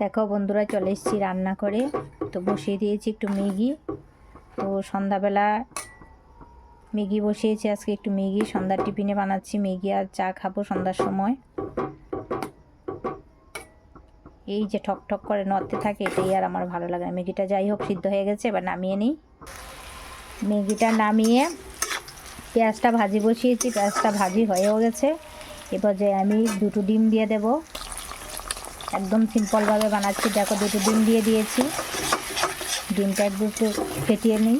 দেখো বন্ধুরা, চলে এসেছি রান্না করে তো বসিয়ে দিয়েছি একটু ম্যাগি। তো সন্ধ্যাবেলা ম্যাগি বসিয়েছি, আজকে একটু ম্যাগি। সন্ধ্যার টিফিনে বানাচ্ছি ম্যাগি আর চা খাব সন্ধ্যার সময়। এই যে ঠক ঠক করে নড়তে থাকে এটাই আর আমার ভালো লাগে না। ম্যাগিটা যাই হোক, সিদ্ধ হয়ে গেছে, এবার নামিয়ে নিই। ম্যাগিটা নামিয়ে পেঁয়াজটা ভাজি বসিয়েছি, পেঁয়াজটা ভাজি হয়েও গেছে। এবার যে আমি দুটো ডিম দিয়ে দেব। একদম সিম্পলভাবে বানাচ্ছি। দেখো, দুটো ডিম দিয়ে দিয়েছি। ডিমটা একটু একটু ফেটিয়ে নিই।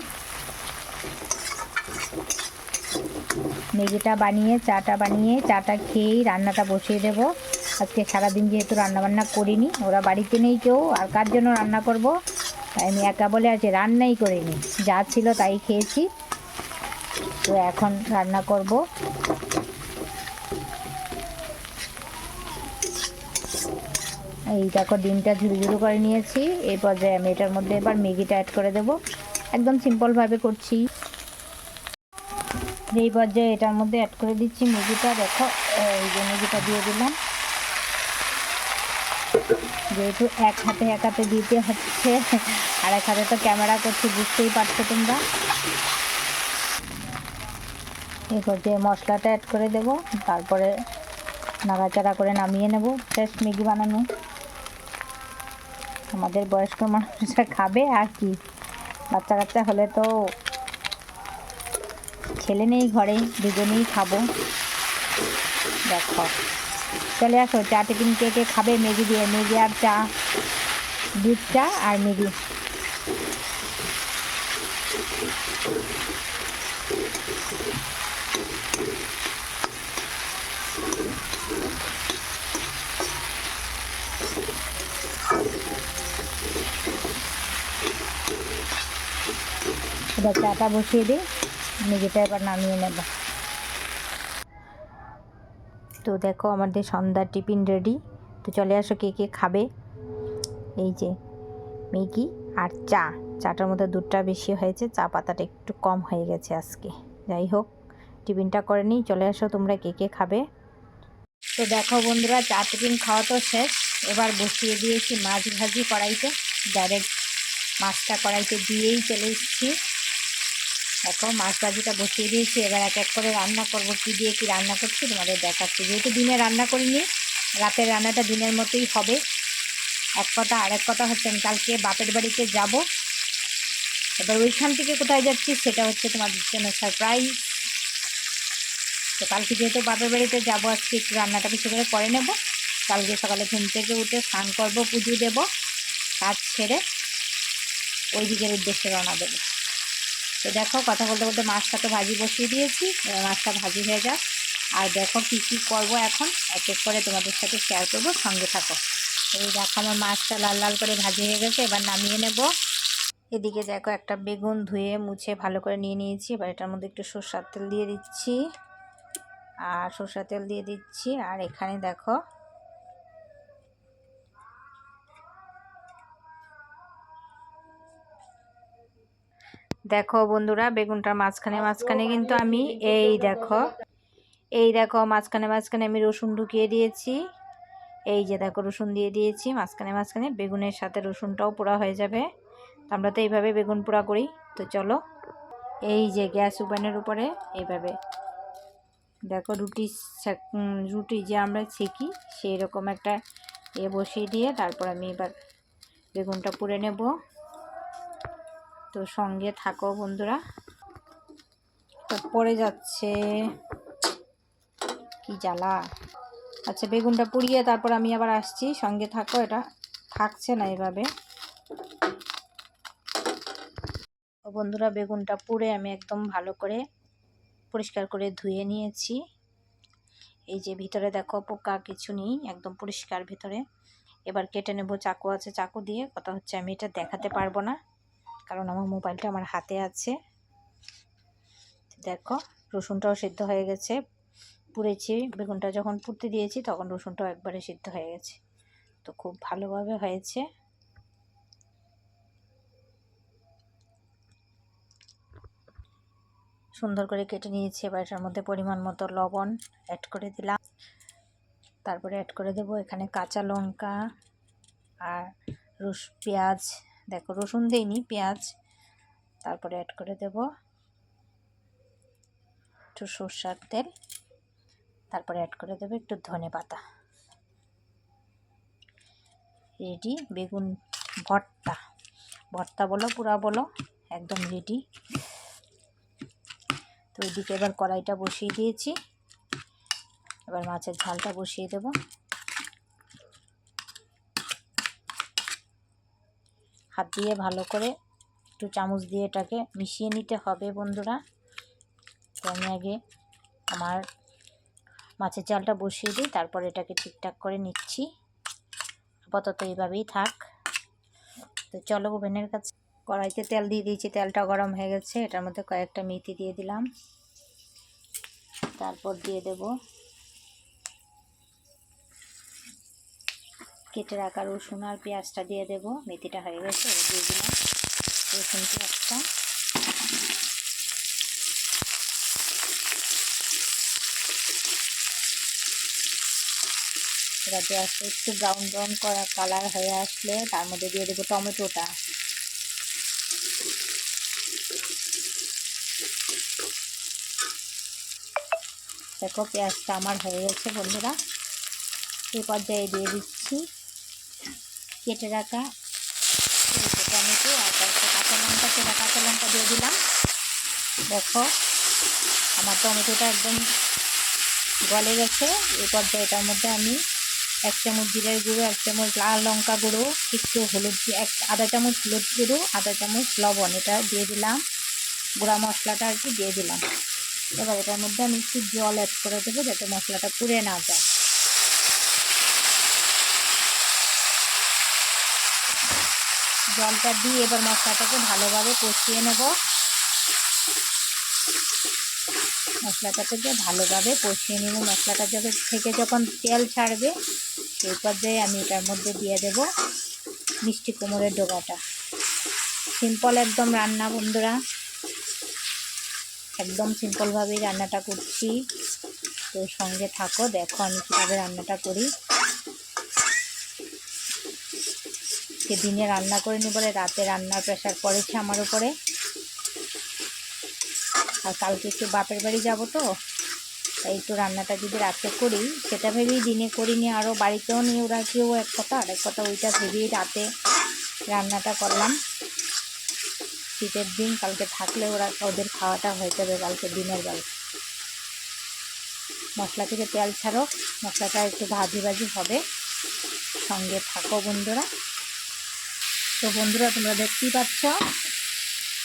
ম্যাগিটা বানিয়ে, চাটা বানিয়ে, চাটা খেয়েই রান্নাটা বসিয়ে দেব। আজকে সারাদিন যেহেতু রান্নাবান্না করিনি, ওরা বাড়িতে নেই কেউ, আর কার জন্য রান্না করব? তাই আমি একা বলে আছি, রান্নাই করিনি। যা ছিল তাই খেয়েছি। তো এখন রান্না করব। এই দেখো, ডিমটা ঝুরু করে নিয়েছি। এই পর্যায়ে আমি এটার মধ্যে এবার ম্যাগিটা অ্যাড করে দেব। একদম সিম্পলভাবে করছি। এই পর্যায়ে এটার মধ্যে অ্যাড করে দিচ্ছি ম্যাগিটা, দেখো। এই যে ম্যাগিটা দিয়ে দিলাম। যেহেতু এক হাতে এক হাতে দিতে হচ্ছে, আর এক হাতে তো ক্যামেরা করছি, বুঝতেই পারছ তোমরা। এই পর্যায়ে মশলাটা অ্যাড করে দেব। তারপরে নাড়াচাড়া করে নামিয়ে নেব। ফ্রেশ ম্যাগি বানানো। আমাদের বয়স্ক মানুষরা খাবে আর কি? বাচ্চা কাচ্চা হলে তো ছেলে নেই ঘরে, দুজনেই খাব। দেখো, চলে আসো, চা টিফিন কে কে খাবে? ম্যাগি দিয়ে, ম্যাগি আর চা, দুধ, চা আর ম্যাগি। এবার চাটা বসিয়ে দিই। ম্যাগিটা এবার নামিয়ে নেব। তো দেখো, আমাদের সন্ধ্যার টিফিন রেডি তো চলে আসো, কে কে খাবে? এই যে ম্যাগি আর চা। চাটার মধ্যে দুধটা বেশি হয়েছে, চা পাতাটা একটু কম হয়ে গেছে আজকে। যাই হোক, টিফিনটা করে নিই। চলে আসো, তোমরা কে কে খাবে? তো দেখো বন্ধুরা, চা টিফিন খাওয়া তো শেষ। এবার বসিয়ে দিয়েছি মাছ ভাজি কড়াইতে। ডাইরেক্ট মাছটা কড়াইতে দিয়েই চলে এসেছি। দেখো, মাছ ভাজিটা বসিয়ে দিয়েছি। এবার এক এক করে রান্না করব। কি দিয়ে কি রান্না করছি তোমাদের দেখাচ্ছি। যেহেতু দিনে রান্না করিনি, রাতের রান্নাটা দিনের মতোই হবে। এক কথা আর এক কথা হচ্ছে আমি কালকে বাপের বাড়িতে যাব। এবার ওইখান থেকে কোথায় যাচ্ছি সেটা হচ্ছে তোমাদের জন্য সারপ্রাইজ তো কালকে যেহেতু বাপের বাড়িতে যাব, আজকে একটু রান্নাটা কিছু করে করে নেব। কালকে সকালে ঘুম থেকে উঠে স্নান করব, পুজো দেবো, কাজ ছেড়ে ওই দিকের উদ্দেশ্যে রওনা দেবো। তো দেখো কথা বলতে বলতে মাছটা তো ভাজি বসিয়ে দিয়েছি, এবার মাছটা ভাজি হয়ে যাক। আর দেখো কী কী করব এখন, এক এক করে তোমাদের সাথে শেয়ার করব, সঙ্গে থাকো। এই দেখো আমার মাছটা লাল লাল করে ভাজি হয়ে গেছে, এবার নামিয়ে নেব। এদিকে দেখো একটা বেগুন ধুয়ে মুছে ভালো করে নিয়ে নিয়েছি, এবার এটার মধ্যে একটু সর্ষার তেল দিয়ে দিচ্ছি। আর সর্ষার তেল দিয়ে দিচ্ছি, আর এখানে দেখো দেখো বন্ধুরা বেগুনটার মাঝখানে মাঝখানে কিন্তু আমি এই দেখো এই দেখো মাঝখানে মাঝখানে আমি রসুন ঢুকিয়ে দিয়েছি। এই যে দেখো রসুন দিয়ে দিয়েছি মাঝখানে মাঝখানে বেগুনের সাথে রসুনটাও পোড়া হয়ে যাবে। আমরা তো এইভাবে বেগুন পোড়া করি তো চলো। এই যে গ্যাস ওভেনের উপরে এইভাবে। দেখো রুটি রুটি যে আমরা ছেঁকি সেই রকম একটা এ বসিয়ে দিয়ে তারপর আমি এবার বেগুনটা পুড়ে নেব। তো সঙ্গে থাকো বন্ধুরা। তো পড়ে যাচ্ছে। কি জ্বালা। আচ্ছা বেগুনটা পুড়িয়ে তারপর আমি আবার আসছি। সঙ্গে থাকো, এটা থাকছে না এভাবে। বন্ধুরা, বেগুনটা পুড়ে আমি একদম ভালো করে পরিষ্কার করে ধুয়ে নিয়েছি। এই যে ভিতরে দেখো, পোকা কিছু নেই, একদম পরিষ্কার ভিতরে। এবার কেটে নেব চাকু আছে, চাকু দিয়ে। কথা হচ্ছে আমি এটা দেখাতে পারব না। কারণ আমার মোবাইলটা আমার হাতে আছে। দেখো, রসুনটাও সিদ্ধ হয়ে গেছে। পুড়েছি, বেগুনটা যখন পুড়তে দিয়েছি তখন রসুনটাও একবারে সিদ্ধ হয়ে গেছে। তো খুব ভালোভাবে হয়েছে। সুন্দর করে কেটে নিয়েছি, এবার এটার মধ্যে পরিমাণ মতো লবণ অ্যাড করে দিলাম। তারপরে অ্যাড করে দেব এখানে কাঁচা লঙ্কা আর রস পেঁয়াজ দেখো, রসুন দিইনি পেঁয়াজ, তারপরে অ্যাড করে দেব একটু সর্ষার তেল, তারপরে অ্যাড করে দেবো একটু ধনে পাতা। রেডি বেগুন ভর্তা। ভর্তা বলো, পুরা বলো, একদম রেডি তো ওইদিকে এবার কড়াইটা বসিয়ে দিয়েছি। এবার মাছের ঝালটা বসিয়ে দেব। হাত দিয়ে ভালো করে একটু চামচ দিয়ে এটাকে মিশিয়ে নিতে হবে বন্ধুরা। তো আমি আগে আমার মাছের জালটা বসিয়ে দিই, তারপর এটাকে ঠিকঠাক করে নিচ্ছি। আপাতত এইভাবেই থাক। তো চলো ওভেনের কাছে কড়াইতে তেল দিয়ে দিয়েছি, তেলটা গরম হয়ে গেছে। এটার মধ্যে কয়েকটা মেথি দিয়ে দিলাম। তারপর দিয়ে দেব কেটে রাখা রসুন আর পেঁয়াজটা দিয়ে দেবো। মেথিটা হয়ে গেছে দিয়ে রসুন, পেঁয়াজটা। এবার পেঁয়াজটা একটু ব্রাউন ব্রাউন করা কালার হয়ে আসলে তার মধ্যে দিয়ে দেবো টমেটোটা। দেখো, পেঁয়াজটা আমার হয়ে গেছে বন্ধুরা। এই পর্যায়ে দিয়ে দিচ্ছি কেটে রাখা। টমেটো আর কয়েকটা কাঁচা লঙ্কা চেরা কাঁচা লঙ্কা দিয়ে দিলাম। দেখো, আমার টমেটোটা একদম গলে গেছে। এই পর্যায়ে এটার মধ্যে আমি এক চামচ জিরের গুঁড়ো, এক চামচ লাল লঙ্কা গুঁড়ো, একটু হলুদ, এক আধা চামচ হলুদ গুঁড়ো, আধা চামচ লবণ, এটা দিয়ে দিলাম। গুঁড়া মশলাটা আর কি দিয়ে দিলাম। এবার এটার মধ্যে আমি একটু জল অ্যাড করে দেবো যাতে মশলাটা পুড়ে না যায়। জলটা দিয়ে এবার মশলাটাকে ভালোভাবে কষিয়ে নেব। মশলাটাকে ভালোভাবে কষিয়ে নেব। মশলাটা যখন থেকে যখন তেল ছাড়বে, সেই পর্যায়ে আমি এটার মধ্যে দিয়ে দেব মিষ্টি কুমড়ের ডোকাটা সিম্পল একদম রান্না, বন্ধুরা। একদম সিম্পলভাবেই রান্নাটা করছি। তো সঙ্গে থাকো, দেখো আমি কীভাবে রান্নাটা করি। সে দিনে রান্না করে নি বলে রাতে রান্নার প্রেশার পড়েছে আমার উপরে। আর কালকে একটু বাপের বাড়ি যাব তো, তাই একটু রান্নাটা যদি রাতে করি, সেটা ভেবেই দিনে করিনি আরও বাড়িতেও নিয়ে ওরা, কেউ এক কথা, আর এক কথা ওইটা ভেবেই রাতে রান্নাটা করলাম। শীতের দিন, কালকে থাকলে ওরা, ওদের খাওয়াটা হয়ে যাবে কালকে দিনের বেলা। মশলা থেকে তেল ছাড়ো, মশলাটা একটু ভাজি ভাজি হবে। সঙ্গে থাকো বন্ধুরা। তো বন্ধুরা, তোমরা দেখতেই পাচ্ছ।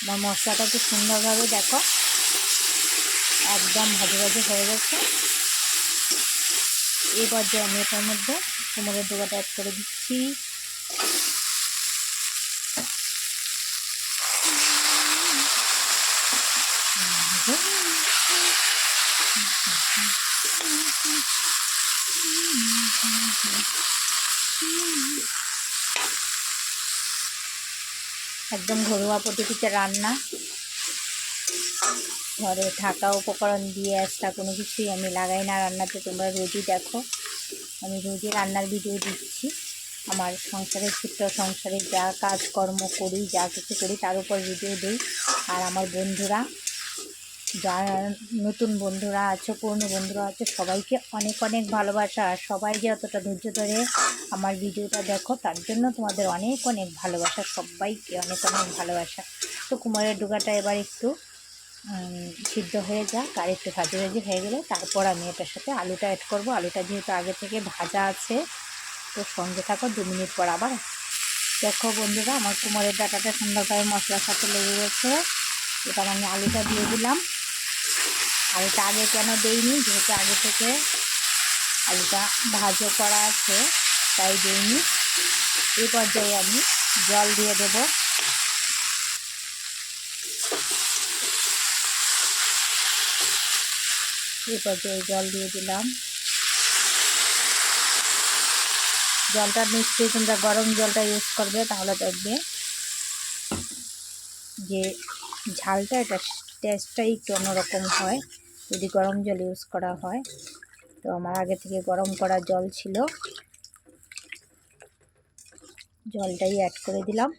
আমার মশলাটা খুব সুন্দরভাবে দেখো। একদম ভাজে ভাজে হয়ে গেছে। এই পর্যায়ে আমি এটার মধ্যে কোমরের ডোবাটা অ্যাড করে দিচ্ছি। একদম ঘরোয়া পদ্ধতিতে রান্না। ঘরে থাকা উপকরণ দিয়ে একটা কোনো কিছুই আমি লাগাই না রান্নাতে, তোমরা রোজই দেখো। আমি রোজই রান্নার ভিডিও দিচ্ছি। আমার সংসারের ছোট্ট সংসারের যা কাজকর্ম করি, যা কিছু করি, তার উপর ভিডিও দিই। আর আমার বন্ধুরা যারা নতুন বন্ধুরা আছে, পুরনো বন্ধুরা আছে, সবাইকে অনেক অনেক ভালোবাসা। সবাই যে অতটা ধৈর্য ধরে আমার ভিডিওটা দেখো, তার জন্য তোমাদের অনেক অনেক ভালোবাসা, সবাইকে অনেক অনেক ভালোবাসা। তো কুমারের ডুগাটা এবার একটু সিদ্ধ হয়ে যাক আর একটু ভাজি ভাজি হয়ে গেলে তারপর আমি এটার সাথে আলুটা অ্যাড করব। আলুটা যেহেতু আগে থেকে ভাজা আছে, তো সঙ্গে থাকো দু মিনিট পর আবার। দেখো বন্ধুরা, আমার কুমারের ডাটাটা সুন্দরভাবে মশলার সাথে লেগে গেছে। এবার আমি আলুটা দিয়ে দিলাম। আলুটা আগে কেন দেইনি? যেহেতু আগে থেকে আলুটা ভাজো করা আছে, তাই দিইনি। এই পর্যায়ে আমি জল দিয়ে দেব। এই পর্যায়ে জল দিয়ে দিলাম। জলটা নিশ্চয়ই তোমরা গরম জলটা ইউজ করবে, তাহলে দেখবে যে ঝালটা এটা টেস্টটাই একটু অন্যরকম হয়। যদি গরম জল ইউজ করা হয়। তো আমার আগে থেকে গরম করা জল ছিল। জলটাই অ্যাড করে দিলাম।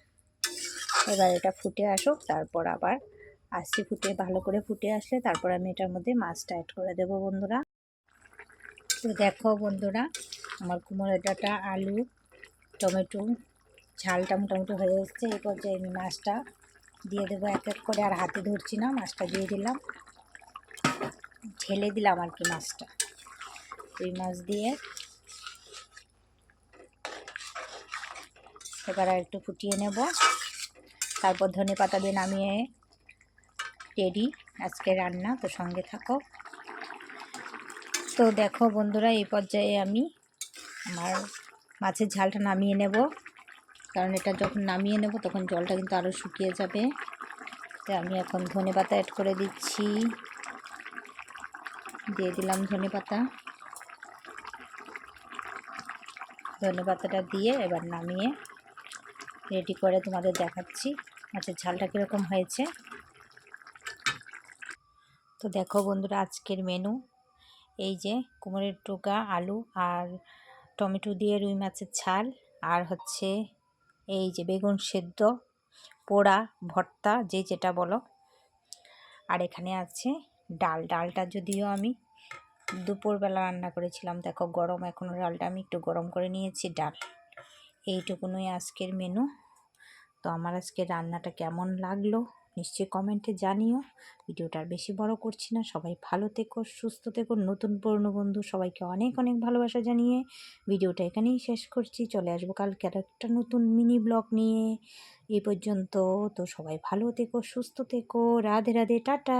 এবার এটা ফুটে আসুক, তারপর আবার আসছি ফুটে, ভালো করে ফুটে আসলে তারপর আমি এটার মধ্যে মাছটা অ্যাড করে দেবো বন্ধুরা। তো দেখো বন্ধুরা, আমার কুমড়ো ডাটা আলু, টমেটো ঝালটা মোটামুটি হয়ে এসছে। এই পর্যায়ে আমি মাছটা দিয়ে দেবো এক এক করে, আর হাতে ধরছি না, মাছটা দিয়ে দিলাম। ঢেলে দিলাম আর কি মাছটা। রুই মাছ দিয়ে এবার একটু ফুটিয়ে নেব। তারপর ধনে পাতা দিয়ে নামিয়ে রেডি। আজকে রান্না, তো সঙ্গে থাকো। তো দেখো বন্ধুরা, এই পর্যায়ে আমি আমার মাছের ঝালটা নামিয়ে নেব। কারণ এটা যখন নামিয়ে নেব তখন জলটা কিন্তু আরও শুকিয়ে যাবে। তো আমি এখন ধনে পাতা অ্যাড করে দিচ্ছি। দিয়ে দিলাম ধনে পাতা। ধনে পাতাটা দিয়ে এবার নামিয়ে রেডি করে তোমাদের দেখাচ্ছি। মাছের ঝালটা কীরকম হয়েছে? তো দেখো বন্ধুরা, আজকের মেনু এই যে কুমড়ের টোকা, আলু আর টমেটো দিয়ে রুই মাছের ঝাল। আর হচ্ছে এই যে বেগুন সেদ্ধ, পোড়া, ভর্তা, যে যেটা বলো। আর এখানে আছে ডাল। ডালটা যদিও আমি দুপুরবেলা রান্না করেছিলাম, দেখো গরম এখনও ডালটা আমি একটু গরম করে নিয়েছি, ডাল। এইটুকুনই আজকের মেনু তো আমার আজকে রান্নাটা কেমন লাগল? নিশ্চয়ই কমেন্টে জানিও। ভিডিওটা আর বেশি বড় করছি না। সবাই ভালো থেকো, সুস্থ থেকো, নতুন পুরনো বন্ধু, সবাইকে অনেক অনেক ভালোবাসা জানিয়ে ভিডিওটা এখানেই শেষ করছি। চলে আসব কালকে আর একটা নতুন মিনি ব্লগ নিয়ে। এই পর্যন্ত তো সবাই ভালো থেকো, সুস্থ থেকো। রাধে রাধে, টাটা।